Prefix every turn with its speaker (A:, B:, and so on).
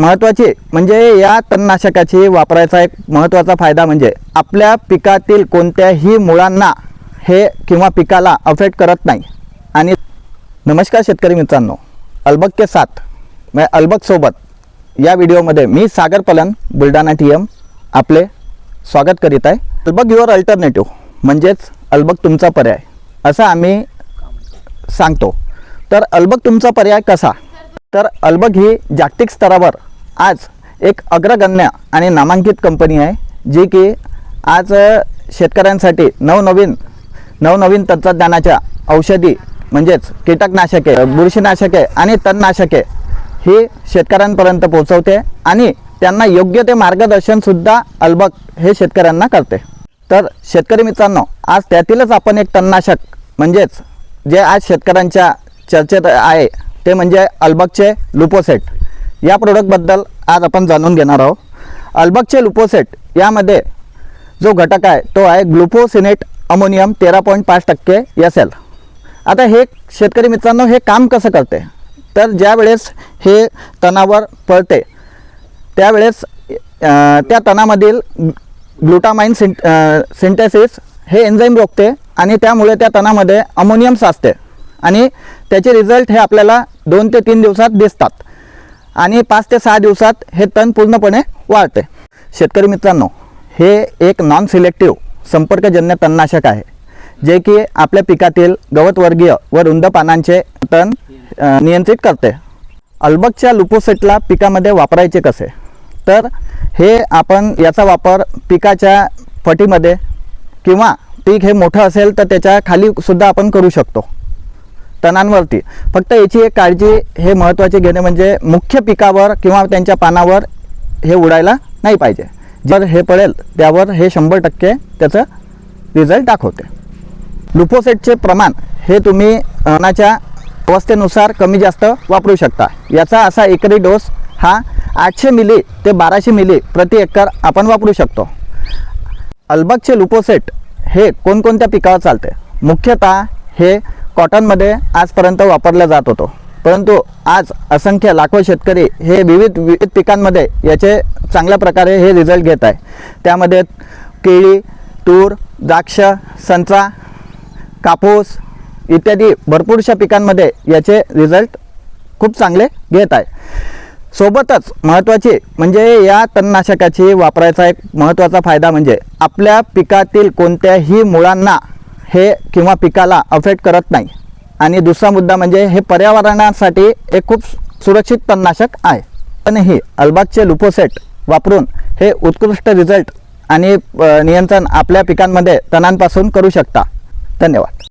A: महत्त्वाची म्हणजे या तणनाशकाची वापरायचा एक महत्त्वाचा फायदा म्हणजे आपल्या पिकातील कोणत्याही मुळांना हे किंवा पिकाला अफेक्ट करत नाही. आणि नमस्कार शेतकरी मित्रांनो अलबक के साथ मैं अलबकसोबत या व्हिडिओमध्ये मी सागर पलन बुलढाणा टी एम आपले स्वागत करीत आहे. अलबक युअर अल्टरनेटिव्ह म्हणजेच अलबक तुमचा पर्याय असं आम्ही सांगतो. तर अलबक तुमचा पर्याय कसा? तर अलबग ही जागतिक स्तरावर आज एक अग्रगण्य आणि नामांकित कंपनी आहे जी की आज शेतकऱ्यांसाठी नवनवीन नवनवीन तंत्रज्ञानाच्या औषधी म्हणजेच कीटकनाशके बुरशीनाशके आणि तणनाशके ही शेतकऱ्यांपर्यंत पोहोचवते आणि त्यांना योग्य ते मार्गदर्शनसुद्धा अलबक हे शेतकऱ्यांना करते. तर शेतकरी मित्रांनो आज त्यातीलच आपण एक तणनाशक म्हणजेच जे आज शेतकऱ्यांच्या चर्चेत आहे ते म्हणजे अल्बकचे लुपोसेट. या प्रोडक्टबद्दल आज आपण जाणून घेणार आहोत. अल्बकचे लुपोसेट यामध्ये जो घटक आहे तो आहे ग्लुपोसिनेट अमोनियम तेरा पॉईंट पाच टक्के एस एल आता हे शेतकरी मित्रांनो हे काम कसं करते? तर ज्यावेळेस हे तणावर पळते त्यावेळेस त्या तणामधील ग्लुटामाइन सिंट सिंटेसिस हे एन्झाईम रोखते आणि त्यामुळे त्या तणामध्ये अमोनियम साचते आणि त्याचे रिझल्ट हे आपल्याला दोन ते तीन दिवसात दिसतात. आणि पाच ते सहा दिवसात हे तण पूर्णपणे वाढते शेतकरी मित्रांनो हे एक नॉन सिलेक्टिव्ह संपर्कजन्य तणनाशक आहे जे की आपल्या पिकातील गवतवर्गीय व रुंद पानांचे तण नियंत्रित करते. अल्बकच्या लुपोसेटला पिकामध्ये वापरायचे कसे? तर हे आपण याचा वापर पिकाच्या फटीमध्ये किंवा पीक हे मोठं असेल तर त्याच्या खालीसुद्धा आपण करू शकतो. तणांवरती. फक्त याची एक काळजी हे महत्त्वाचे घेणे म्हणजे मुख्य पिकावर किंवा त्यांच्या पानावर हे उडायला नाही पाहिजे. जर हे पडेल त्यावर हे शंभर टक्के त्याचं रिझल्ट दाखवते. लुपोसेटचे प्रमाण हे तुम्ही अन्नाच्या अवस्थेनुसार कमी जास्त वापरू शकता. याचा असा एकरी डोस हा आठशे मिली ते बाराशे मिली प्रति एकर आपण वापरू शकतो. अल्बकचे लुपोसेट हे कोणकोणत्या पिकावर चालते? मुख्यतः हे कॉटनमध्ये आजपर्यंत वापरला जात होतो. परंतु आज असंख्य लाखो शेतकरी हे विविध विविध पिकांमध्ये याचे चांगल्या प्रकारे हे रिझल्ट घेत आहे. त्यामध्ये केळी तूर द्राक्ष संत्रा कापूस इत्यादी भरपूरशा पिकांमध्ये याचे रिझल्ट खूप चांगले घेत आहे. सोबतच महत्त्वाची म्हणजे या तणनाशकाची वापरायचा एक महत्त्वाचा फायदा म्हणजे आपल्या पिकातील कोणत्याही मुळांना हे किंवा पिकाला अफेक्ट करत नाही. आणि दुसरा मुद्दा म्हणजे हे पर्यावरणासाठी एक खूप सुरक्षित तणनाशक आहे. पण ही अल्बागचे लुपोसेट वापरून हे उत्कृष्ट रिझल्ट आणि नियंत्रण आपल्या पिकांमध्ये तणांपासून करू शकता. धन्यवाद.